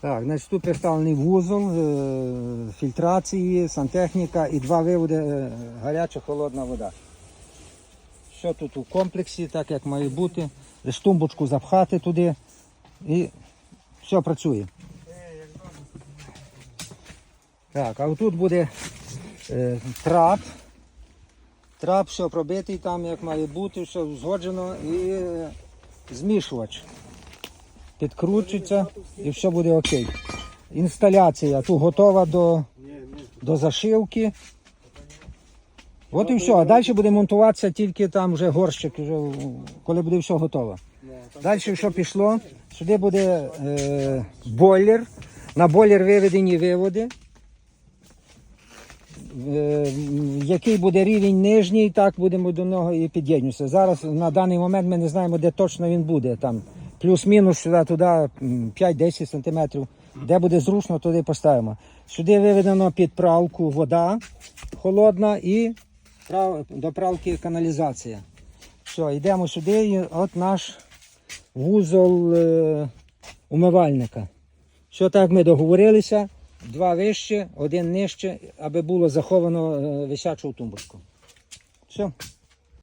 Так, значить тут представлений вузол, е, фільтрації, сантехніка і два виводи е, гаряча холодна вода. Що тут у комплексі, так як має бути. Лиш тумбочку запхати туди і все працює. Так, а отут буде е, трап. Трап, все пробитий там, як має бути, все згоджено і е, змішувач. Підкручується і все буде окей. Інсталяція тут готова до, до зашивки. От і все. А далі буде монтуватися тільки там вже горщик, вже, коли буде все готово. Далі що пішло? Сюди буде е, бойлер. На бойлер виведені виводи. Е, який буде рівень нижній, так будемо до нього і під'єднуватися. Зараз на даний момент ми не знаємо, де точно він буде. Там плюс-мінус сюди, туди 5-10 сантиметрів. Де буде зручно, туди поставимо. Сюди виведено під правку вода холодна і до правки каналізація. Все, йдемо сюди, і от наш вузол е, умивальника. Що так ми договорилися? Два вище, один нижче, аби було заховано е, висячу тумбочку. Все.